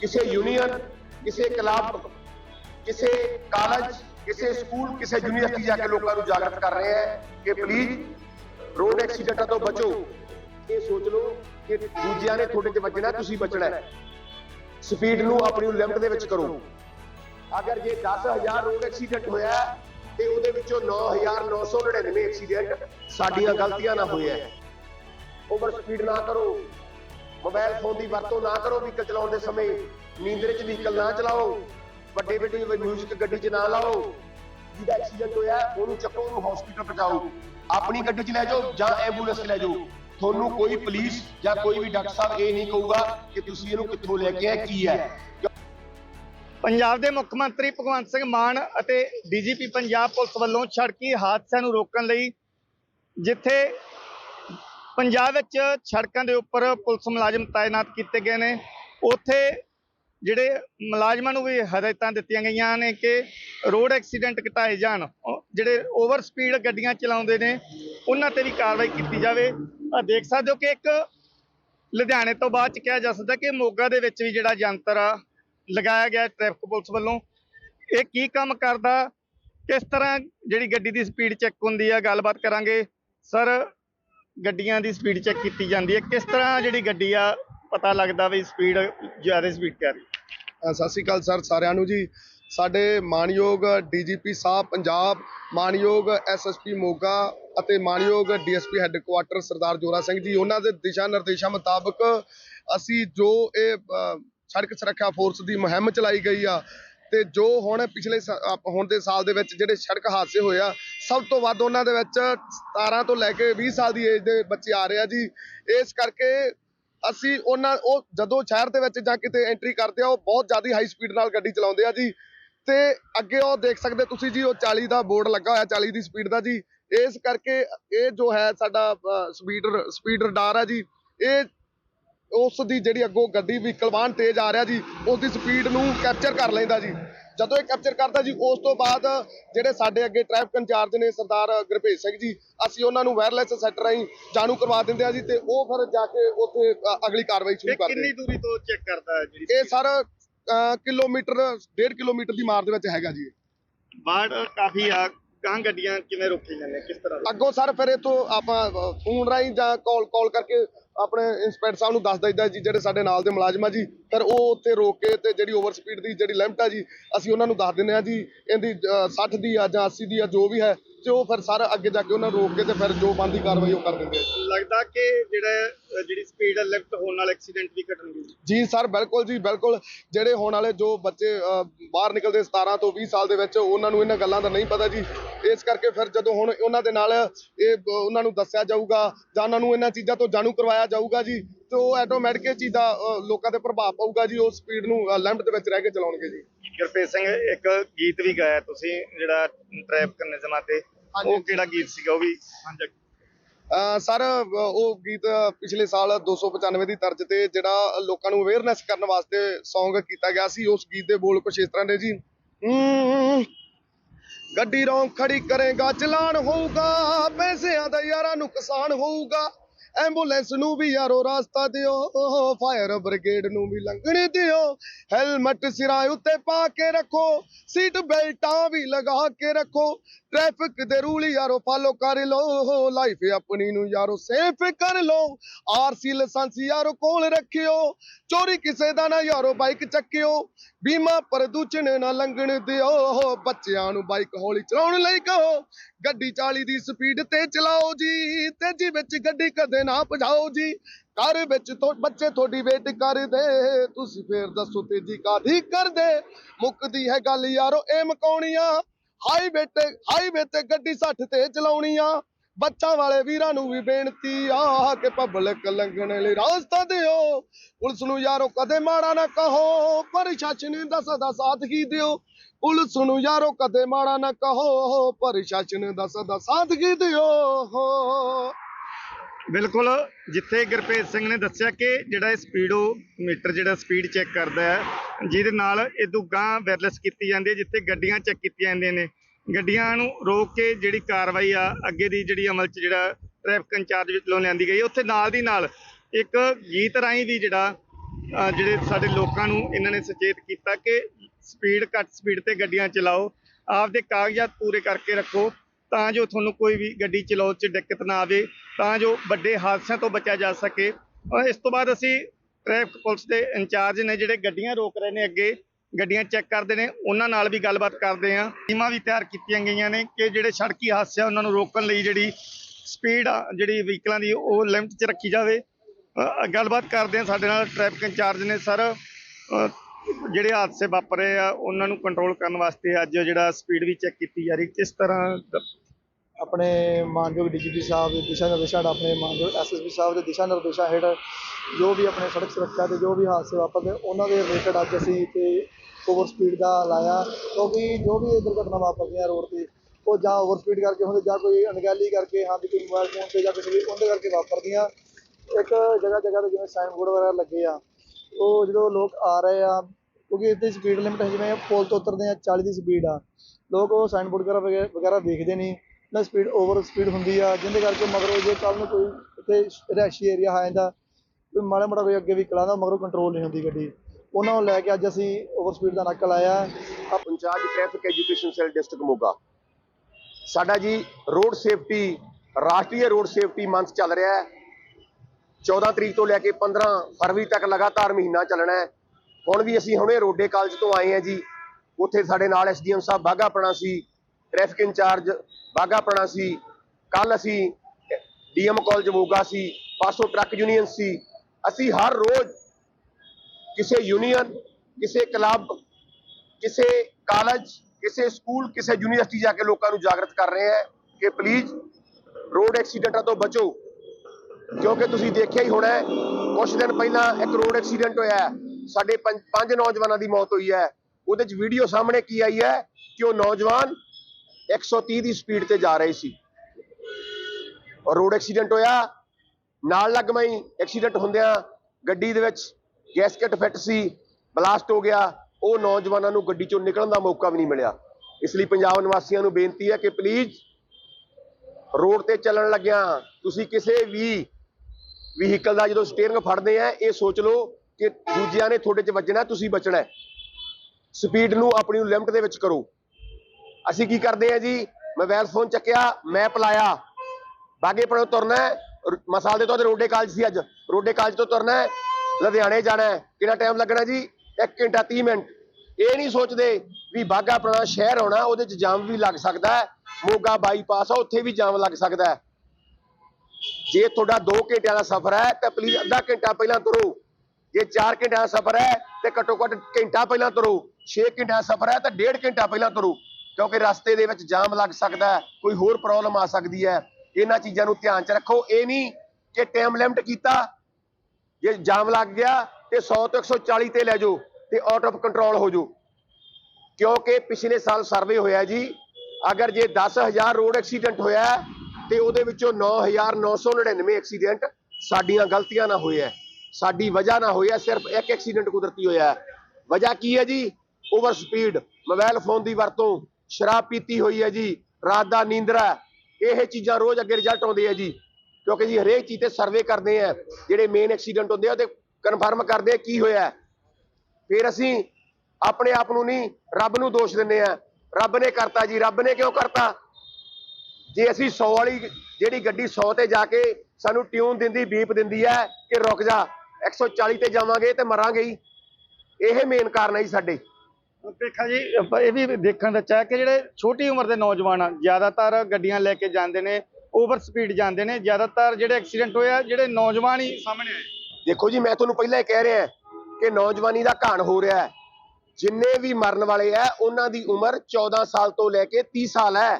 ਕਿਸੇ ਯੂਨੀਅਨ ਕਿਸੇ ਕਲੱਬ ਕਿਸੇ ਕਾਲਜ ਕਿਸੇ ਸਕੂਲ ਕਿਸੇ ਯੂਨੀਵਰਸਿਟੀ ਜਾ ਕੇ ਲੋਕਾਂ ਨੂੰ ਜਾਗਰਤ ਕਰ ਰਹੇ ਹੈ ਕਿ ਪਲੀਜ਼ ਰੋਡ ਐਕਸੀਡੈਂਟਾਂ ਤੋਂ ਬਚੋ। ਇਹ ਸੋਚ ਲਓ ਕਿ ਦੂਜਿਆਂ ਨੇ ਤੁਹਾਡੇ 'ਚ ਵੱਜਣਾ, ਤੁਸੀਂ ਬਚਣਾ ਹੈ। ਸਪੀਡ ਨੂੰ ਆਪਣੀ ਲਿਮਟ ਦੇ ਵਿੱਚ ਕਰੋ। ਅਗਰ ਜੇ 10000 ਰੋਡ ਐਕਸੀਡੈਂਟ ਹੋਇਆ ਤੇ ਉਹਦੇ ਵਿੱਚੋਂ 9999 ਐਕਸੀਡੈਂਟ ਸਾਡੀਆਂ ਗਲਤੀਆਂ ਨਾਲ ਹੋਇਆ ਹੈ ਓਵਰ ਸਪੀਡ ਨਾ ਕਰੋ। ਮੋਬਾਈਲ ਫੋਨ ਦੀ ਵਰਤੋਂ ਨਾ ਕਰੋ, ਵਹੀਕਲ ਚਲਾਉਣ ਦੇ ਸਮੇਂ ਨੀਂਦਰੇ 'ਚ ਵਹੀਕਲ ਨਾ ਚਲਾਓ, ਵੱਡੇ ਵੱਡੇ ਮਿਊਜ਼ਿਕ ਗੱਡੀ 'ਚ ਨਾ ਲਾਓ, ਜਿਹਦਾ ਐਕਸੀਡੈਂਟ ਹੋਇਆ, ਉਹਨੂੰ ਚੱਕੋ, ਉਹਨੂੰ ਹਸਪੀਟਲ ਪਹੁੰਚਾਓ, ਆਪਣੀ ਗੱਡੀ 'ਚ ਲੈ ਜਾਓ ਜਾਂ ਐਂਬੂਲੈਂਸ ਲੈ ਜਾਓ। ਤੁਹਾਨੂੰ ਕੋਈ ਪੁਲਿਸ ਜਾਂ ਕੋਈ ਵੀ ਡਾਕਟਰ ਸਾਹਿਬ ਇਹ ਨਹੀਂ ਕਹੂਗਾ ਕਿ ਤੁਸੀਂ ਇਹਨੂੰ ਕਿੱਥੋਂ ਲੈ ਕੇ ਆਏ, ਕੀ ਹੈ। ਪੰਜਾਬ ਦੇ ਮੁੱਖ ਮੰਤਰੀ ਭਗਵੰਤ ਸਿੰਘ ਮਾਨ ਅਤੇ ਡੀਜੀਪੀ ਪੰਜਾਬ ਪੁਲਿਸ ਵੱਲੋਂ ਸੜਕੀ ਹਾਦਸਿਆਂ ਨੂੰ ਰੋਕਣ ਲਈ ਜਿੱਥੇ ਪੰਜਾਬ ਵਿੱਚ ਸੜਕਾਂ ਦੇ ਉੱਪਰ ਪੁਲਿਸ ਮੁਲਾਜ਼ਮ ਤਾਇਨਾਤ ਕੀਤੇ ਗਏ ਨੇ। ਉੱਥੇ ਜਿਹੜੇ ਮੁਲਾਜ਼ਮਾਂ ਨੂੰ ਵੀ ਹਦਾਇਤਾਂ ਦਿੱਤੀਆਂ ਗਈਆਂ ਨੇ ਕਿ ਰੋਡ ਐਕਸੀਡੈਂਟ ਘਟਾਏ ਜਾਣ। ਜਿਹੜੇ ਓਵਰ ਸਪੀਡ ਗੱਡੀਆਂ ਚਲਾਉਂਦੇ ਨੇ, ਉਹਨਾਂ ਤੇ ਵੀ ਕਾਰਵਾਈ ਕੀਤੀ ਜਾਵੇ। ਆ ਦੇਖ ਸਕਦੇ ਹੋ ਕਿ ਇੱਕ ਲੁਧਿਆਣੇ ਤੋਂ ਬਾਅਦ ਚ ਕਿਹਾ ਜਾ ਸਕਦਾ ਕਿ ਮੋਗਾ ਦੇ ਵਿੱਚ ਵੀ ਜਿਹੜਾ ਯੰਤਰ ਆ ਲਗਾਇਆ ਗਿਆ ਟ੍ਰੈਫਿਕ ਪੁਲਿਸ ਵੱਲੋਂ। ਇਹ ਕੀ ਕੰਮ ਕਰਦਾ, ਕਿਸ ਤਰ੍ਹਾਂ ਜਿਹੜੀ ਗੱਡੀ ਦੀ ਸਪੀਡ ਚੈੱਕ ਹੁੰਦੀ ਆ, ਗੱਲਬਾਤ ਕਰਾਂਗੇ। ਸਰ ਗੱਡੀਆਂ ਦੀ ਸਪੀਡ ਚੈੱਕ ਕੀਤੀ ਜਾਂਦੀ ਹੈ। ਕਿਸ ਤਰ੍ਹਾਂ ਜਿਹੜੀ ਗੱਡੀ ਆ ਪਤਾ ਲੱਗਦਾ ਵੀ ਸਪੀਡ ਜ਼ਿਆਦਾ ਸਪੀਡ ਕਰ ਰਹੀ ਅ, ਸਤਿ ਸ਼੍ਰੀ ਅਕਾਲ ਸਰ ਸਾਰਿਆਂ ਨੂੰ ਜੀ। ਸਾਡੇ ਮਾਨਯੋਗ ਡੀਜੀਪੀ ਸਾਹਿਬ ਪੰਜਾਬ ਮਾਨਯੋਗ ਐਸਐਸਪੀ ਮੋਗਾ ਅਤੇ ਮਾਨਯੋਗ ਡੀਐਸਪੀ ਹੈੱਡਕੁਆਟਰ ਸਰਦਾਰ ਜੋਰਾ ਸਿੰਘ ਜੀ ਉਹਨਾਂ ਦੇ ਦਿਸ਼ਾ ਨਿਰਦੇਸ਼ਾਂ ਮੁਤਾਬਕ ਅਸੀਂ ਜੋ ਇਹ ਅ, ਸੜਕ ਸੁਰੱਖਿਆ ਫੋਰਸ ਦੀ ਮੁਹਿੰਮ ਚਲਾਈ ਗਈ ਆ ਤੇ ਜੋ ਹੁਣ ਪਿਛਲੇ ਸ- ਅ, ਹੁਣ ਦੇ ਸਾਲ ਦੇ ਵਿੱਚ ਜਿਹੜੇ ਸੜਕ ਹਾਦਸੇ ਹੋਏ ਆ ਸਭ ਤੋਂ ਵੱਧ ਉਹਨਾਂ ਦੇ ਵਿੱਚ 17 ਤੋਂ ਲੈ ਕੇ 20 ਸਾਲ ਦੀ ਏਜ ਦੇ ਬੱਚੇ ਆ ਰਹੇ ਆ ਜੀ। ਇਸ ਕਰਕੇ ਅਸੀਂ ਉਹਨਾਂ ਉਹ ਜਦੋਂ ਸ਼ਹਿਰ ਦੇ ਵਿੱਚ ਜਾਂ ਕਿਤੇ ਐਂਟਰੀ ਕਰਦੇ ਆ ਉਹ ਬਹੁਤ ਜ਼ਿਆਦਾ ਹਾਈ ਸਪੀਡ ਨਾਲ ਗੱਡੀ ਚਲਾਉਂਦੇ ਆ ਜੀ। ਤੇ ਅੱਗੇ ਉਹ ਦੇਖ ਸਕਦੇ ਤੁਸੀਂ ਜੀ ਉਹ 40 ਦਾ ਬੋਰਡ ਲੱਗਾ ਹੋਇਆ 40 ਦੀ ਸਪੀਡ ਦਾ ਜੀ। ਇਸ ਕਰਕੇ ਇਹ ਜੋ ਹੈ ਸਾਡਾ ਸਪੀਡਰ ਸਪੀਡ ਰਡਾਰ ਆ ਜੀ। ਇਹ ਉਸ ਦੀ ਜਿਹੜੀ ਅੱਗੋਂ ਗੱਡੀ ਵਹੀਕਲ ਵਾਹਨ ਤੇਜ਼ ਆ ਰਿਹਾ ਜੀ ਉਸ ਦੀ ਸਪੀਡ ਨੂੰ ਕੈਪਚਰ ਕਰ ਲੈਂਦਾ ਜੀ। ਜਦੋਂ ਇਹ ਕੈਪਚਰ ਕਰਦਾ ਜੀ ਉਸ ਤੋਂ ਬਾਅਦ ਜਿਹੜੇ ਸਾਡੇ ਅੱਗੇ ਟ੍ਰੈਫਿਕ ਇੰਚਾਰਜ ਨੇ ਸਰਦਾਰ ਗੁਰਭੇਜ ਸਿੰਘ ਜੀ ਅਸੀਂ ਉਹਨਾਂ ਨੂੰ ਵਾਇਰਲੈਸ ਸੈਟ ਰਾਹੀਂ ਜਾਣੂ ਕਰਵਾ ਦਿੰਦੇ ਆ ਜੀ ਤੇ ਉਹ ਫਿਰ ਜਾ ਕੇ ਉੱਥੇ ਅਗਲੀ ਕਾਰਵਾਈ ਸ਼ੁਰੂ ਕਰਦੇ ਕਿੰਨੀ ਦੂਰੀ ਤੋਂ ਚੈੱਕ ਕਰਦਾ ਹੈ ਜਿਹੜੀ ਇਹ ਸਰ ਕਿਲੋਮੀਟਰ 1.5 ਕਿਲੋਮੀਟਰ ਦੀ ਮਾਰ ਦੇ ਵਿੱਚ ਹੈਗਾ ਜੀ ਬਾੜ ਕਾਫੀ ਆ ਗਾਂ ਗੱਡੀਆਂ ਕਿਵੇਂ ਰੋਕੀ ਜਾਂਦੇ ਕਿਸ ਤਰ੍ਹਾਂ ਅੱਗੋਂ ਸਰ ਫਿਰ ਇਥੋਂ ਆਪਾਂ ਫੋਨ ਰਾਹੀਂ ਜਾਂ ਕਾਲ ਕਾਲ ਕਰਕੇ ਆਪਣੇ ਇੰਸਪੈਕਟਰ ਸਾਹਿਬ ਨੂੰ ਦੱਸ ਦਈਦਾ ਜੀ ਜਿਹੜੇ ਸਾਡੇ ਨਾਲ ਦੇ ਮੁਲਾਜ਼ਮ ਆ ਜੀ ਫਿਰ ਉਹ ਉੱਥੇ ਰੋਕ ਕੇ ਤੇ ਜਿਹੜੀ ਓਵਰ ਸਪੀਡ ਦੀ ਜਿਹੜੀ ਲਿਮਟ ਆ ਜੀ ਅਸੀਂ ਉਹਨਾਂ ਨੂੰ ਦੱਸ ਦਿੰਦੇ ਆ ਜੀ ਇਹਦੀ ਅ, 60 ਦੀ ਆ ਜਾਂ 80 ਦੀ ਆ ਜੋ ਵੀ ਹੈ ਤੇ ਉਹ ਫਿਰ ਸਾਰਾ ਅੱਗੇ ਜਾ ਕੇ ਉਹਨਾਂ ਨੂੰ ਰੋਕ ਕੇ ਤੇ ਫਿਰ ਜੋ ਬੰਦੀ ਕਾਰਵਾਈ ਉਹ ਕਰ ਦਿੰਦੇ। ਲੱਗਦਾ ਕਿ ਜਿਹੜਾ ਜਿਹੜੀ ਸਪੀਡ ਲਿਫਟ ਹੋਣ ਨਾਲ ਐਕਸੀਡੈਂਟ ਵੀ ਘਟਣਗੇ ਜੀ। ਸਰ ਬਿਲਕੁਲ ਜੀ ਬਿਲਕੁਲ। ਜਿਹੜੇ ਹੋਣ ਵਾਲੇ ਜੋ ਬੱਚੇ ਬਾਹਰ ਨਿਕਲਦੇ 17 ਤੋਂ 20 ਸਾਲ ਦੇ ਵਿੱਚ ਉਹਨਾਂ ਨੂੰ ਇਹਨਾਂ ਗੱਲਾਂ ਦਾ ਨਹੀਂ ਪਤਾ ਜੀ। ਇਸ ਕਰਕੇ ਫਿਰ ਜਦੋਂ ਹੁਣ ਉਹਨਾਂ ਦੇ ਨਾਲ ਇਹ ਉਹਨਾਂ ਨੂੰ ਦੱਸਿਆ ਜਾਊਗਾ ਜਾਂ ਉਹਨਾਂ ਨੂੰ ਇਹਨਾਂ ਚੀਜ਼ਾਂ ਤੋਂ ਜਾਣੂ ਕਰਵਾਇਆ ਜਾਊਗਾ ਜੀ ਤੇ ਉਹ ਆਟੋਮੈਟਿਕ ਇਹ ਚੀਜ਼ ਲੋਕਾਂ ਤੇ ਪ੍ਰਭਾਵ ਪਊਗਾ ਜੀ ਉਹ ਸਪੀਡ ਨੂੰ ਲਿਮਟ ਦੇ ਵਿੱਚ ਰਹਿ ਕੇ ਚਲਾਉਣਗੇ ਜੀ ਗੁਰਪ੍ਰੀਤ ਸਿੰਘ ਇੱਕ ਗੀਤ ਵੀ ਗਾਇਆ ਤੁਸੀਂ ਜਿਹੜਾ ਟ੍ਰੈਫਿਕ ਨਿਯਮਾਂ ਤੇ। ਉਹ ਕਿਹੜਾ ਗੀਤ ਸੀਗਾ ਉਹ ਵੀ ਹਾਂਜੀ ਸਰ ਉਹ ਗੀਤ ਪਿਛਲੇ ਸਾਲ 295 ਦੀ ਤਰਜ਼ ਤੇ ਜਿਹੜਾ ਲੋਕਾਂ ਨੂੰ ਅਵੇਅਰਨੈਸ ਕਰਨ ਵਾਸਤੇ Song ਕੀਤਾ ਗਿਆ ਸੀ ਉਸ ਗੀਤ ਦੇ ਬੋਲ ਕੁਛ ਇਸ ਤਰ੍ਹਾਂ ਦੇ ਜੀ ਗੱਡੀ ਰੌਂਗ ਖੜੀ ਕਰੇਗਾ, ਚਲਾਨ ਹੋਊਗਾ, ਪੈਸਿਆਂ ਦਾ ਯਾਰਾਂ ਨੁਕਸਾਨ ਹੋਊਗਾ। ਐਂਬੂਲੈਂਸ ਨੂੰ ਵੀ ਯਾਰੋ ਰਾਸਤਾ ਦਿਓ, ਫਾਇਰ ਬ੍ਰਿਗੇਡ ਨੂੰ ਵੀ ਲੰਘਣ ਦਿਓ। ਹੈਲਮਟ ਸਿਰਾਂ ਉੱਤੇ ਪਾ ਕੇ ਰੱਖੋ, ਸੀਟ ਬੈਲਟਾਂ ਵੀ ਲਗਾ ਕੇ ਰੱਖੋ। ਟ੍ਰੈਫਿਕ ਦੇ ਰੂਲ ਯਾਰੋ ਫਾਲੋ ਕਰ ਲਓ ਲਾਈਫ ਆਪਣੀ ਨੂੰ ਯਾਰੋ ਸੇਫ ਕਰ ਲਓ। ਆਰਸੀ ਲਾਇਸੈਂਸ ਯਾਰੋ ਕੋਲ ਰੱਖਿਓ। ਚੋਰੀ ਕਿਸੇ ਦਾ ਨਾ ਯਾਰੋ ਬਾਈਕ ਚੱਕਿਓ। ਬੀਮਾ ਪ੍ਰਦੂਸ਼ਣ ਨਾ ਲੰਘਣ ਦਿਓ। ਬੱਚਿਆਂ ਨੂੰ ਬਾਈਕ ਹੌਲੀ ਚਲਾਉਣ ਲਈ ਕਹੋ। ਗੱਡੀ 40 ਦੀ ਸਪੀਡ ਤੇ ਚਲਾਓ ਜੀ। ਤੇਜ਼ੀ ਵਿੱਚ ਗੱਡੀ ਕਦੇ ਨਾ ਭਜਾਓ ਜੀ। ਘਰ ਵਿੱਚ ਬੱਚੇ ਤੁਹਾਡੀ ਵੇਟ ਕਰਦੇ। ਤੁਸੀਂ ਫੇਰ ਦੱਸੋ ਤੇਜ਼ੀ ਕਾਦੀ ਕਰਦੇ। ਮੁੱਕਦੀ ਹੈ ਗੱਲ ਯਾਰੋ ਇਹ ਮਕਾਉਣੀਆਂ ਹਾਈਵੇ ਤੇ ਹਾਈਵੇ ਤੇ ਗੱਡੀ 60 ਤੇ ਚਲਾਉਣੀ ਆ। ਬੱਚਾ ਵਾਲੇ ਵੀਰਾਂ ਨੂੰ ਵੀ ਬੇਨਤੀ ਆ ਕਿ ਪਬਲਿਕ ਲੰਘਣ ਲਈ ਰਾਸਤਾ ਦਿਓ। ਪੁਲਿਸ ਨੂੰ ਯਾਰੋ ਕਦੇ ਮਾੜਾ ਨਾ ਕਹੋ ਪ੍ਰਸ਼ਾਸਨ ਦਾ ਸਦਾ ਸਾਥ ਹੀ ਦਿਓ। ਪੁਲਿਸ ਨੂੰ ਯਾਰੋ ਕਦੇ ਮਾੜਾ ਨਾ ਕਹੋ ਪ੍ਰਸ਼ਾਸਨ ਦਾ ਸਦਾ ਸਾਥ ਹੀ ਦਿਓ। ਬਿਲਕੁਲ, ਜਿੱਥੇ ਗੁਰਪ੍ਰੀਤ ਸਿੰਘ ਨੇ ਦੱਸਿਆ ਕਿ ਜਿਹੜਾ ਇਹ ਸਪੀਡੋ ਮੀਟਰ ਜਿਹੜਾ ਸਪੀਡ ਚੈੱਕ ਕਰਦਾ ਹੈ, ਜਿਹਦੇ ਨਾਲ ਇਹ ਦੁੱਗਾਂ ਵਾਇਰਲੈਸ ਕੀਤੀ ਜਾਂਦੀ ਹੈ, ਜਿੱਥੇ ਗੱਡੀਆਂ ਚੈੱਕ ਕੀਤੀਆਂ ਜਾਂਦੀਆਂ ਨੇ। ਗੱਡੀਆਂ ਨੂੰ ਰੋਕ ਕੇ ਜਿਹੜੀ ਕਾਰਵਾਈ ਆ, ਅੱਗੇ ਦੀ ਜਿਹੜੀ ਅਮਲ 'ਚ ਜਿਹੜਾ ਟ੍ਰੈਫਿਕ ਇੰਚਾਰਜ ਵੱਲੋਂ ਲਿਆਂਦੀ ਗਈ ਉੱਥੇ ਨਾਲ ਦੀ ਨਾਲ ਇੱਕ ਗੀਤ ਰਾਹੀਂ ਵੀ ਜਿਹੜਾ ਜਿਹੜੇ ਸਾਡੇ ਲੋਕਾਂ ਨੂੰ ਇਹਨਾਂ ਨੇ ਸੁਚੇਤ ਕੀਤਾ ਕਿ ਸਪੀਡ ਘੱਟ ਸਪੀਡ ਤੇ ਗੱਡੀਆਂ ਚਲਾਓ, ਆਪਦੇ ਕਾਗਜ਼ਾਤ ਪੂਰੇ ਕਰਕੇ ਰੱਖੋ। ਤਾਂ ਜੋ ਤੁਹਾਨੂੰ ਕੋਈ ਵੀ ਗੱਡੀ ਚਲਾਉਣ 'ਚ ਦਿੱਕਤ ਨਾ ਆਵੇ, ਤਾਂ ਜੋ ਵੱਡੇ ਹਾਦਸਿਆਂ ਤੋਂ ਬਚਿਆ ਜਾ ਸਕੇ। ਇਸ ਤੋਂ ਬਾਅਦ ਅਸੀਂ ਟ੍ਰੈਫਿਕ ਪੁਲਿਸ ਦੇ ਇੰਚਾਰਜ ਨੇ ਜਿਹੜੇ ਗੱਡੀਆਂ ਰੋਕ ਰਹੇ ਨੇ ਅੱਗੇ, ਗੱਡੀਆਂ ਚੈੱਕ ਕਰਦੇ ਨੇ, ਉਹਨਾਂ ਨਾਲ ਵੀ ਗੱਲਬਾਤ ਕਰਦੇ ਹਾਂ। ਟੀਮਾਂ ਵੀ ਤਿਆਰ ਕੀਤੀਆਂ ਗਈਆਂ ਨੇ ਕਿ ਜਿਹੜੇ ਸੜਕੀ ਹਾਦਸੇ ਆ, ਉਹਨਾਂ ਨੂੰ ਰੋਕਣ ਲਈ ਜਿਹੜੀ ਸਪੀਡ ਆ, ਜਿਹੜੀ ਵਹੀਕਲਾਂ ਦੀ, ਉਹ ਲਿਮਟ 'ਚ ਰੱਖੀ ਜਾਵੇ। ਗੱਲਬਾਤ ਕਰਦੇ ਹਾਂ ਸਾਡੇ ਨਾਲ ਟ੍ਰੈਫਿਕ ਇੰਚਾਰਜ ਨੇ, ਸਰ ਜਿਹੜੇ ਹਾਦਸੇ ਵਾਪਰੇ ਆ, ਉਹਨਾਂ ਨੂੰ ਕੰਟਰੋਲ ਕਰਨ ਵਾਸਤੇ ਅੱਜ ਜਿਹੜਾ ਸਪੀਡ ਵੀ ਚੈੱਕ ਕੀਤੀ ਜਾ ਰਹੀ, ਕਿਸ ਤਰ੍ਹਾਂ ਆਪਣੇ ਮਾਨਯੋਗ ਡੀਜੀਪੀ ਸਾਹਿਬ ਦੇ ਦਿਸ਼ਾ ਨਿਰਦੇਸ਼ਾਂ ਹੇਠ ਆਪਣੇ ਮਾਨਯੋਗ ਐਸਐਸਪੀ ਸਾਹਿਬ ਦੇ ਦਿਸ਼ਾ ਨਿਰਦੇਸ਼ਾਂ ਹੇਠ ਜੋ ਵੀ ਆਪਣੇ ਸੜਕ ਸੁਰੱਖਿਆ ਦੇ ਜੋ ਵੀ ਹਾਦਸੇ ਵਾਪਰਦੇ ਉਹਨਾਂ ਦੇ ਰਿਲੇਟਡ ਅੱਜ ਅਸੀਂ ਤੇ ਓਵਰ ਸਪੀਡ ਦਾ ਲਾਇਆ। ਕਿਉਂਕਿ ਜੋ ਵੀ ਇਹ ਦੁਰਘਟਨਾ ਵਾਪਰਦੀਆਂ ਰੋਡ ਤੇ, ਉਹ ਜਾਂ ਓਵਰ ਸਪੀਡ ਕਰਕੇ ਹੁੰਦੇ, ਜਾਂ ਕੋਈ ਅਣਗਹਿਲੀ ਕਰਕੇ, ਹਾਂ ਵੀ ਕੋਈ ਮੋਬਾਈਲ ਫੋਨ ਤੇ ਜਾਂ ਕਿਸੇ ਵੀ, ਉਹਦੇ ਕਰਕੇ ਵਾਪਰਦੀਆਂ। ਇੱਕ ਜਗ੍ਹਾ ਜਗ੍ਹਾ ਤੇ ਜਿਵੇਂ ਸਾਈਨ ਬੋਰਡ ਵਗੈਰਾ ਲੱਗੇ ਆ, ਉਹ ਜਦੋਂ ਲੋਕ ਆ ਰਹੇ ਆ, ਕਿਉਂਕਿ ਇੱਥੇ ਸਪੀਡ ਲਿਮਟ ਹੈ ਜਿਵੇਂ ਪੁਲ ਤੋਂ ਉਤਰਦੇ ਆ 40 ਦੀ ਸਪੀਡ ਆ। ਲੋਕ ਉਹ ਸਾਈਨ ਬੋਰਡ ਵਗੈਰਾ ਵਗੈ- ਵਗੈਰਾ ਦੇਖਦੇ ਨਹੀਂ। ਨਾ ਸਪੀਡ ਓਵਰ ਸਪੀਡ ਹੁੰਦੀ ਆ, ਜਿਹਦੇ ਕਰਕੇ ਮਗਰੋਂ ਜੇ ਕੱਲ ਨੂੰ ਕੋਈ ਇੱਥੇ ਰਿਹਾਇਸ਼ੀ ਏਰੀਆ ਆ ਜਾਂਦਾ, ਕੋਈ ਮਾੜਾ ਮਾੜਾ ਕੋਈ ਅੱਗੇ ਵੀ ਦਾ ਮਗਰੋਂ ਕੰਟਰੋਲ ਨਹੀਂ ਹੁੰਦੀ ਗੱਡੀ। ਉਹਨਾਂ ਨੂੰ ਲੈ ਕੇ ਅੱਜ ਅਸੀਂ ਓਵਰ ਸਪੀਡ ਦਾ ਨਾਕਾ ਲਾਇਆ। In charge traffic education cell district Moga. ਸਾਡਾ ਜੀ ਰੋਡ ਸੇਫਟੀ ਰਾਸ਼ਟਰੀ ਰੋਡ ਸੇਫਟੀ ਮੰਥ ਚੱਲ ਰਿਹਾ ਹੈ। 14 ਤਰੀਕ ਤੋਂ ਲੈ ਕੇ 15 ਫਰਵਰੀ ਤੱਕ ਲਗਾਤਾਰ ਮਹੀਨਾ ਚੱਲਣਾ ਹੈ। ਹੁਣ ਵੀ ਅਸੀਂ ਹੁਣੇ ਰੋਡੇ ਕਾਲਜ ਤੋਂ ਆਏ ਹਾਂ ਜੀ। ਉੱਥੇ ਸਾਡੇ ਨਾਲ ਐਸਡੀਐਮ ਸਾਹਿਬ ਬਾਘਾਪਣਾ ਸੀ। ਟ੍ਰੈਫਿਕ ਇੰਚਾਰਜ ਬਾਘਾਪਣਾ ਸੀ। ਕੱਲ ਅਸੀਂ ਡੀਐਮ ਕਾਲਜ ਮੋਗਾ ਸੀ ਪਾਸੋ ਟਰੱਕ ਯੂਨੀਅਨ ਸੀ। ਅਸੀਂ ਹਰ ਰੋਜ਼ ਕਿਸੇ ਯੂਨੀਅਨ ਕਿਸੇ ਕਲੱਬ ਕਿਸੇ ਕਾਲਜ ਕਿਸੇ ਸਕੂਲ ਕਿਸੇ ਯੂਨੀਵਰਸਿਟੀ ਜਾ ਕੇ ਲੋਕਾਂ ਨੂੰ ਜਾਗਰਤ ਕਰ ਰਹੇ ਹੈ ਕਿ ਪਲੀਜ਼ ਰੋਡ ਐਕਸੀਡੈਂਟਾਂ ਤੋਂ ਬਚੋ। ਕਿਉਂਕਿ ਤੁਸੀਂ ਦੇਖਿਆ ਹੀ ਹੋਣਾ ਹੈ, ਕੁਝ ਦਿਨ ਪਹਿਲਾਂ ਇੱਕ ਰੋਡ ਐਕਸੀਡੈਂਟ ਹੋਇਆ ਸਾਡੇ ਪੰਜ ਪੰਜ ਨੌਜਵਾਨਾਂ ਦੀ ਮੌਤ ਹੋਈ ਹੈ। ਉਹਦੇ ਚ ਵੀਡੀਓ ਸਾਹਮਣੇ ਕੀ ਆਈ ਹੈ ਕਿ ਉਹ ਨੌਜਵਾਨ 130 ਦੀ ਸਪੀਡ ਤੇ ਜਾ ਰਹੇ ਸੀ। ਔਰ ਰੋਡ ਐਕਸੀਡੈਂਟ ਹੋਇਆ, ਨਾਲ ਲੱਗਮਈ ਐਕਸੀਡੈਂਟ ਹੁੰਦਿਆਂ ਗੱਡੀ ਦੇ ਵਿੱਚ ਗੈਸਕਟ ਫਿੱਟ ਸੀ ਬਲਾਸਟ ਹੋ ਗਿਆ, ਉਹ ਨੌਜਵਾਨਾਂ ਨੂੰ ਗੱਡੀ ਚੋਂ ਨਿਕਲਣ ਦਾ ਮੌਕਾ ਵੀ ਨਹੀਂ ਮਿਲਿਆ। ਇਸ ਲਈ ਪੰਜਾਬ ਨਿਵਾਸੀਆਂ ਨੂੰ ਬੇਨਤੀ ਹੈ ਕਿ ਪਲੀਜ਼ ਰੋਡ ਤੇ ਚੱਲਣ ਲੱਗਿਆਂ, ਤੁਸੀਂ ਕਿਸੇ ਵੀ ਵਹੀਕਲ ਦਾ ਜਦੋਂ ਸਟੀਅਰਿੰਗ ਫੜਦੇ ਆ, ਇਹ ਸੋਚ ਲਓ ਕਿ ਦੂਜਿਆਂ ਨੇ ਤੁਹਾਡੇ 'ਚ ਵੱਜਣਾ, ਤੁਸੀਂ ਬਚਣਾ ਸਪੀਡ ਨੂੰ ਆਪਣੀ ਲਿਮਟ ਦੇ ਵਿੱਚ ਕਰੋ। ਅਸੀਂ ਕੀ ਕਰਦੇ ਆ ਜੀ? ਮੋਬਾਈਲ ਫੋਨ ਚੱਕਿਆ ਮੈਪ ਲਾਇਆ ਬਾਗੇ ਪੜੋ ਤੁਰਨਾ ਮਸਾਲ ਦੇ ਤੋਂ ਰੋਡੇ ਕਾਲਜ ਸੀ ਅੱਜ। ਰੋਡੇ ਕਾਲਜ ਤੋਂ ਤੁਰਨਾ ਲੁਧਿਆਣੇ ਜਾਣਾ ਕਿੰਨਾ ਟਾਈਮ ਲੱਗਣਾ ਜੀ? 1 ਘੰਟਾ 30 ਮਿੰਟ। ਇਹ ਨਹੀਂ ਸੋਚਦੇ ਵੀ ਬਾਗਾ ਪੁਰਾਣਾ ਸ਼ਹਿਰ ਆਉਣਾ, ਉਹਦੇ 'ਚ ਜਾਮ ਵੀ ਲੱਗ ਸਕਦਾ ਹੈ। ਮੋਗਾ ਬਾਈਪਾਸ ਆ, ਉੱਥੇ ਵੀ ਜਾਮ ਲੱਗ ਸਕਦਾ ਹੈ। ਜੇ ਤੁਹਾਡਾ 2 ਘੰਟਿਆਂ ਦਾ ਸਫ਼ਰ ਹੈ, ਤਾਂ ਪਲੀਜ਼ ਅੱਧਾ ਘੰਟਾ ਪਹਿਲਾਂ ਤੁਰੋ। ਜੇ 4 ਘੰਟਿਆਂ ਦਾ ਸਫ਼ਰ ਹੈ, ਤੇ ਘੱਟੋ ਘੱਟ ਘੰਟਾ ਪਹਿਲਾਂ ਤੁਰੋ। 6 ਘੰਟਿਆਂ ਦਾ ਸਫ਼ਰ ਹੈ, ਤਾਂ ਡੇਢ ਘੰਟਾ ਪਹਿਲਾਂ ਤੁਰੋ। ਕਿਉਂਕਿ ਰਸਤੇ ਦੇ ਵਿੱਚ ਜਾਮ ਲੱਗ ਸਕਦਾ ਕੋਈ ਹੋਰ ਪ੍ਰੋਬਲਮ ਆ ਸਕਦੀ ਹੈ। ਇਹਨਾਂ ਚੀਜ਼ਾਂ ਨੂੰ ਧਿਆਨ 'ਚ ਰੱਖੋ। ਇਹ ਨਹੀਂ ਕਿ ਟਾਈਮ ਲਿਮਟ ਕੀਤਾ ਜੇ ਜਾਮ ਲੱਗ ਗਿਆ ਤੇ 100 ਤੋਂ 140 ਤੇ ਲੈ ਜਾਓ ਤੇ ਆਊਟ ਆਫ ਕੰਟਰੋਲ ਹੋ ਜਾਓ। ਕਿਉਂਕਿ ਪਿਛਲੇ ਸਾਲ ਸਰਵੇ ਹੋਇਆ ਜੀ ਅਗਰ ਜੇ 10000 ਰੋਡ ਐਕਸੀਡੈਂਟ ਹੋਇਆ ਹੈ, ਤੇ ਉਹਦੇ ਵਿੱਚੋਂ 9999 ਐਕਸੀਡੈਂਟ ਸਾਡੀਆਂ ਗਲਤੀਆਂ ਨਾਲ ਹੋਇਆ। ਸਾਡੀ ਵਜ੍ਹਾ ਨਾਲ ਹੋਇਆ ਸਿਰਫ ਇੱਕ ਐਕਸੀਡੈਂਟ ਕੁਦਰਤੀ ਹੋਇਆ। ਵਜ੍ਹਾ ਕੀ ਹੈ ਜੀ? ਓਵਰ ਸਪੀਡ ਮੋਬਾਈਲ ਫੋਨ ਦੀ ਵਰਤੋਂ। ਸ਼ਰਾਬ ਪੀਤੀ ਹੋਈ ਹੈ ਜੀ, ਰਾਤ ਦਾ ਨੀਂਦਰਾ ਇਹ ਚੀਜ਼ਾਂ ਰੋਜ਼ ਅੱਗੇ ਰਿਜ਼ਲਟ ਆਉਂਦੇ ਆ ਜੀ। ਕਿਉਂਕਿ ਜੀ ਹਰੇਕ ਚੀਜ਼ ਤੇ ਸਰਵੇ ਕਰਦੇ ਆ, ਜਿਹੜੇ ਮੇਨ ਐਕਸੀਡੈਂਟ ਹੁੰਦੇ ਆ ਉਹਦੇ ਕਨਫਰਮ ਕਰਦੇ ਆ ਕੀ ਹੋਇਆ ਫਿਰ ਅਸੀਂ ਆਪਣੇ ਆਪ ਨੂੰ ਨਹੀਂ, ਰੱਬ ਨੂੰ ਦੋਸ਼ ਦਿੰਦੇ ਆ। ਰੱਬ ਨੇ ਕਰਤਾ ਜੀ, ਰੱਬ ਨੇ ਕਿਉਂ ਕਰਤਾ? ਜੇ ਅਸੀਂ 100 ਵਾਲੀ ਜਿਹੜੀ ਗੱਡੀ 100 ਤੇ ਜਾ ਕੇ ਸਾਨੂੰ ਟਿਊਨ ਦਿੰਦੀ ਬੀਪ ਦਿੰਦੀ ਹੈ ਕਿ ਰੁਕ ਜਾ 140 ਤੇ ਜਾਵਾਂਗੇ ਤੇ ਮਰਾਂਗੇ ਹੀ। ਇਹ ਮੇਨ ਕਾਰਨ ਹੈ ਜੀ ਸਾਡੇ। ਦੇਖਾ ਜੀ, ਆਪਾਂ ਇਹ ਵੀ ਦੇਖਣ ਦਾ ਚਾਹ ਕਿ ਜਿਹੜੇ ਛੋਟੀ ਉਮਰ ਦੇ ਨੌਜਵਾਨ ਆ, ਜ਼ਿਆਦਾਤਰ ਗੱਡੀਆਂ ਲੈ ਕੇ ਜਾਂਦੇ ਨੇ ਓਵਰ ਸਪੀਡ ਜਾਂਦੇ ਨੇ, ਜ਼ਿਆਦਾਤਰ ਜਿਹੜੇ ਐਕਸੀਡੈਂਟ ਹੋਇਆ ਜਿਹੜੇ ਨੌਜਵਾਨ ਹੀ ਸਾਹਮਣੇ ਆਏ। ਦੇਖੋ ਜੀ, ਮੈਂ ਤੁਹਾਨੂੰ ਪਹਿਲਾਂ ਹੀ ਕਹਿ ਰਿਹਾ ਕਿ ਨੌਜਵਾਨੀ ਦਾ ਘਾਣ ਹੋ ਰਿਹਾ ਹੈ। ਜਿੰਨੇ ਵੀ ਮਰਨ ਵਾਲੇ ਆ, ਉਹਨਾਂ ਦੀ ਉਮਰ 14 ਸਾਲ ਤੋਂ ਲੈ ਕੇ 30 ਸਾਲ ਹੈ।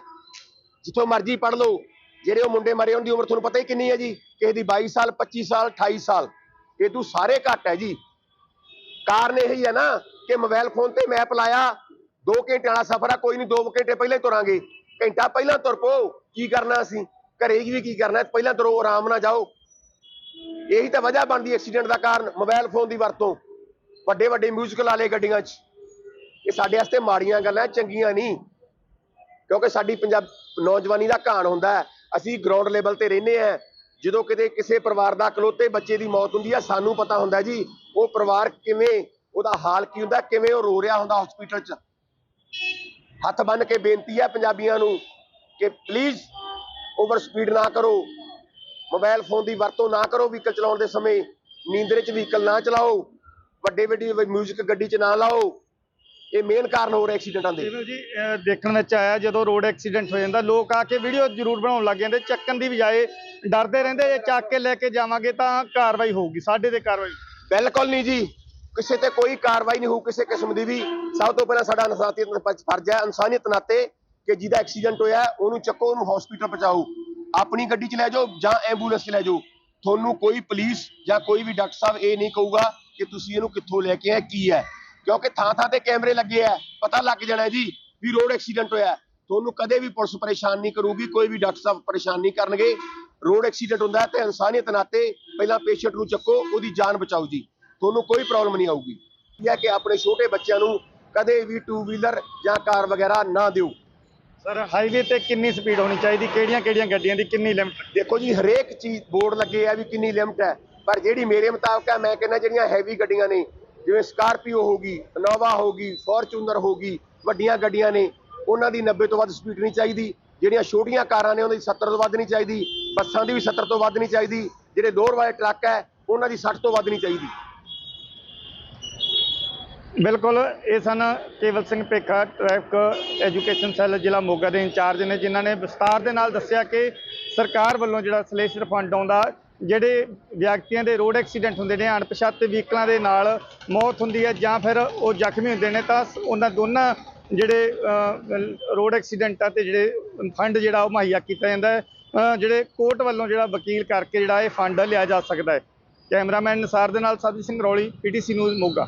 ਜਿੱਥੋਂ ਮਰਜ਼ੀ ਪੜ ਲਓ, ਜਿਹੜੇ ਉਹ ਮੁੰਡੇ ਮਰੇ ਉਹਨਾਂ ਦੀ ਉਮਰ ਤੁਹਾਨੂੰ ਪਤਾ ਹੀ ਕਿੰਨੀ ਹੈ ਜੀ, ਕਿਸੇ ਦੀ 22 ਸਾਲ 25 ਸਾਲ 28 ਸਾਲ। ਇਹ ਤੂੰ ਸਾਰੇ ਘੱਟ ਹੈ ਜੀ। ਕਾਰਨ ਇਹ ਹੀ ਹੈ ਨਾ ਕਿ ਮੋਬਾਈਲ ਫੋਨ ਤੇ ਮੈਪ ਲਾਇਆ। 2 ਘੰਟਿਆਂ ਵਾਲਾ ਸਫ਼ਰ ਆ, ਕੋਈ ਨਹੀਂ 2 ਘੰਟੇ ਪਹਿਲਾਂ ਹੀ ਤੁਰਾਂਗੇ। ਘੰਟਾ ਪਹਿਲਾਂ ਤੁਰ ਪੋ ਕੀ ਕਰਨਾ ਅਸੀਂ? ਘਰੇ ਵੀ ਕੀ ਕਰਨਾ, ਪਹਿਲਾਂ ਤੁਰੋ, ਆਰਾਮ ਨਾਲ ਜਾਓ। ਇਹੀ ਤਾਂ ਵਜ੍ਹਾ ਬਣਦੀ ਐਕਸੀਡੈਂਟ ਦਾ ਕਾਰਨ ਮੋਬਾਈਲ ਫੋਨ ਦੀ ਵਰਤੋਂ। ਵੱਡੇ ਵੱਡੇ ਮਿਊਜ਼ਿਕ ਲਾ ਲਏ ਗੱਡੀਆਂ 'ਚ। ਇਹ ਸਾਡੇ ਵਾਸਤੇ ਮਾੜੀਆਂ ਗੱਲਾਂ, ਚੰਗੀਆਂ ਨਹੀਂ। ਕਿਉਂਕਿ ਸਾਡੀ ਪੰਜਾਬ ਨੌਜਵਾਨੀ ਦਾ ਘਾਣ ਹੁੰਦਾ ਅਸੀਂ ਗਰਾਊਂਡ ਲੈਵਲ ਤੇ ਰਹਿੰਦੇ ਆ ਜਦੋਂ ਕਿਤੇ ਕਿਸੇ ਪਰਿਵਾਰ ਦਾ ਇਕਲੌਤੇ ਬੱਚੇ ਦੀ ਮੌਤ ਹੁੰਦੀ ਹੈ ਸਾਨੂੰ ਪਤਾ ਹੁੰਦਾ ਜੀ, ਉਹ ਪਰਿਵਾਰ ਕਿਵੇਂ ਉਹਦਾ ਹਾਲ ਕੀ ਹੁੰਦਾ? ਕਿਵੇਂ ਉਹ ਰੋ ਰਿਹਾ ਹੁੰਦਾ ਹਸਪੀਟਲ 'ਚ? ਹੱਥ ਬੰਨ ਕੇ ਬੇਨਤੀ ਹੈ ਪੰਜਾਬੀਆਂ ਨੂੰ ਕਿ ਪਲੀਜ਼ ਓਵਰ ਸਪੀਡ ਨਾ ਕਰੋ। ਮੋਬਾਈਲ ਫੋਨ ਦੀ ਵਰਤੋਂ ਨਾ ਕਰੋ ਵਹੀਕਲ ਚਲਾਉਣ ਦੇ ਸਮੇਂ। ਨੀਂਦਰ 'ਚ ਵਹੀਕਲ ਨਾ ਚਲਾਓ। ਵੱਡੇ ਵੱਡੀ ਮਿਊਜ਼ਿਕ ਗੱਡੀ 'ਚ ਨਾ ਲਾਓ। ਇਹ ਮੇਨ ਕਾਰਨ ਹੋ ਰਿਹਾ ਐਕਸੀਡੈਂਟਾਂ ਦੇ। ਜੀ ਦੇਖਣ ਵਿੱਚ ਆਇਆ ਜਦੋਂ ਰੋਡ ਐਕਸੀਡੈਂਟ ਹੋ ਜਾਂਦਾ ਲੋਕ ਆ ਕੇ ਵੀਡੀਓ ਜ਼ਰੂਰ ਬਣਾਉਣ ਲੱਗ ਜਾਂਦੇ ਚੱਕਣ ਦੀ ਬਜਾਏ ਡਰਦੇ ਰਹਿੰਦੇ ਜੇ ਚੱਕ ਕੇ ਲੈ ਕੇ ਜਾਵਾਂਗੇ ਤਾਂ ਕਾਰਵਾਈ ਹੋਊਗੀ ਸਾਡੇ ਤੇ ਕਾਰਵਾਈ। ਬਿਲਕੁਲ ਨਹੀਂ ਜੀ। ਕਿਸੇ ਤੇ ਕੋਈ ਕਾਰਵਾਈ ਨਹੀਂ ਹੋਊ, ਕਿਸੇ ਕਿਸਮ ਦੀ ਵੀ। ਸਭ ਤੋਂ ਪਹਿਲਾਂ ਸਾਡਾ ਇਨਸਾਨੀਅਤ ਫਰਜ਼ ਹੈ, ਇਨਸਾਨੀਅਤ ਨਾਤੇ ਕਿ ਜਿਹਦਾ ਐਕਸੀਡੈਂਟ ਹੋਇਆ, ਉਹਨੂੰ ਚੱਕੋ, ਉਹਨੂੰ ਹਸਪੀਟਲ ਪਹੁੰਚਾਓ। ਆਪਣੀ ਗੱਡੀ 'ਚ ਲੈ ਜਾਓ ਜਾਂ ਐਂਬੂਲੈਂਸ 'ਚ ਲੈ ਜਾਓ। ਤੁਹਾਨੂੰ ਕੋਈ ਪੁਲਿਸ ਜਾਂ ਕੋਈ ਵੀ ਡਾਕਟਰ ਸਾਹਿਬ ਇਹ ਨਹੀਂ ਕਹੂਗਾ ਕਿ ਤੁਸੀਂ ਇਹਨੂੰ ਕਿੱਥੋਂ ਲੈ ਕੇ ਆਏ, ਕੀ ਹੈ। ਕਿਉਂਕਿ ਥਾਂ ਥਾਂ ਤੇ ਕੈਮਰੇ ਲੱਗੇ ਆ, ਪਤਾ ਲੱਗ ਜਾਣਾ ਜੀ ਵੀ ਰੋਡ ਐਕਸੀਡੈਂਟ ਹੋਇਆ। ਤੁਹਾਨੂੰ ਕਦੇ ਵੀ ਪੁਲਿਸ ਪਰੇਸ਼ਾਨ ਨਹੀਂ ਕਰੂਗੀ, ਕੋਈ ਵੀ ਡਾਕਟਰ ਸਾਹਿਬ ਪਰੇਸ਼ਾਨ ਨਹੀਂ ਕਰਨਗੇ। ਰੋਡ ਐਕਸੀਡੈਂਟ ਹੁੰਦਾ ਤੇ ਇਨਸਾਨੀਅਤ ਨਾਤੇ ਪਹਿਲਾਂ ਪੇਸ਼ੈਂਟ ਨੂੰ ਚੱਕੋ, ਉਹਦੀ ਜਾਨ ਬਚਾਓ ਜੀ। ਤੁਹਾਨੂੰ ਕੋਈ ਪ੍ਰੋਬਲਮ ਨਹੀਂ ਆਊਗੀ। ਇਹ ਹੈ ਕਿ ਆਪਣੇ ਛੋਟੇ ਬੱਚਿਆਂ ਨੂੰ ਕਦੇ ਵੀ ਟੂ ਵੀਲਰ ਜਾਂ ਕਾਰ ਵਗੈਰਾ ਨਾ ਦਿਓ। ਸਰ ਹਾਈਵੇ ਤੇ ਕਿੰਨੀ ਸਪੀਡ ਹੋਣੀ ਚਾਹੀਦੀ? ਕਿਹੜੀਆਂ ਕਿਹੜੀਆਂ ਗੱਡੀਆਂ ਦੀ ਕਿੰਨੀ ਲਿਮਟ ਦੇਖੋ ਜੀ ਹਰੇਕ ਚੀਜ਼ ਬੋਰਡ ਲੱਗੇ ਆ ਵੀ ਕਿੰਨੀ ਲਿਮਟ ਹੈ। ਪਰ ਜਿਹੜੀ ਮੇਰੇ ਮੁਤਾਬਕ ਹੈ ਮੈਂ ਕਹਿੰਦਾ ਜਿਹੜੀਆਂ ਹੈਵੀ ਗੱਡੀਆਂ ਨੇ ਜਿਵੇਂ ਸਕਾਰਪੀਓ ਹੋਗੀ ਇਨੋਵਾ ਹੋਗੀ ਫੋਰਚੂਨਰ ਹੋਗੀ ਵੱਡੀਆਂ ਗੱਡੀਆਂ ਨੇ ਉਹਨਾਂ ਦੀ 90 ਤੋਂ ਵੱਧ ਸਪੀਡ ਨਹੀਂ ਚਾਹੀਦੀ। ਜਿਹੜੀਆਂ ਛੋਟੀਆਂ ਕਾਰਾਂ ਨੇ ਉਹਨਾਂ ਦੀ 70 ਤੋਂ ਵੱਧ ਨਹੀਂ ਚਾਹੀਦੀ। ਬੱਸਾਂ ਦੀ ਵੀ 70 ਤੋਂ ਵੱਧ ਨਹੀਂ ਚਾਹੀਦੀ। ਜਿਹੜੇ ਦੋਰ ਵਾਲੇ ਟਰੱਕ ਹੈ ਉਹਨਾਂ ਦੀ 60 ਤੋਂ ਵੱਧ ਨਹੀਂ ਚਾਹੀਦੀ। ਬਿਲਕੁਲ, ਇਹ ਸਨ Kewal Singh Bhekha traffic, education cell, ਜ਼ਿਲ੍ਹਾ ਮੋਗਾ ਦੇ ਇੰਚਾਰਜ ਨੇ, ਜਿਨ੍ਹਾਂ ਨੇ ਵਿਸਤਾਰ ਦੇ ਨਾਲ ਦੱਸਿਆ ਕਿ ਸਰਕਾਰ ਵੱਲੋਂ ਜਿਹੜਾ ਸਲੇਸ਼ਰ ਫੰਡ ਆਉਂਦਾ, ਜਿਹੜੇ ਵਿਅਕਤੀਆਂ ਦੇ ਰੋਡ ਐਕਸੀਡੈਂਟ ਹੁੰਦੇ ਨੇ, ਅਣਪਛਾਤੇ ਵਹੀਕਲਾਂ ਦੇ ਨਾਲ ਮੌਤ ਹੁੰਦੀ ਹੈ ਜਾਂ ਫਿਰ ਉਹ ਜ਼ਖਮੀ ਹੁੰਦੇ ਨੇ, ਤਾਂ ਉਹਨਾਂ ਦੋਨਾਂ ਜਿਹੜੇ ਰੋਡ ਐਕਸੀਡੈਂਟਾਂ ਤੇ ਜਿਹੜੇ ਫੰਡ ਜਿਹੜਾ ਉਹ ਮੁਹੱਈਆ ਕੀਤਾ ਜਾਂਦਾ ਹੈ ਜਿਹੜੇ ਕੋਰਟ ਵੱਲੋਂ ਜਿਹੜਾ ਵਕੀਲ ਕਰਕੇ ਜਿਹੜਾ ਇਹ ਫੰਡ ਲਿਆ ਜਾ ਸਕਦਾ ਹੈ। ਕੈਮਰਾਮੈਨ ਨਿਸਾਰ ਦੇ ਨਾਲ ਸਾਦੀ ਸਿੰਘ ਰੌਲੀ ਪੀਟੀਸੀ ਨਿਊਜ਼ ਮੋਗਾ।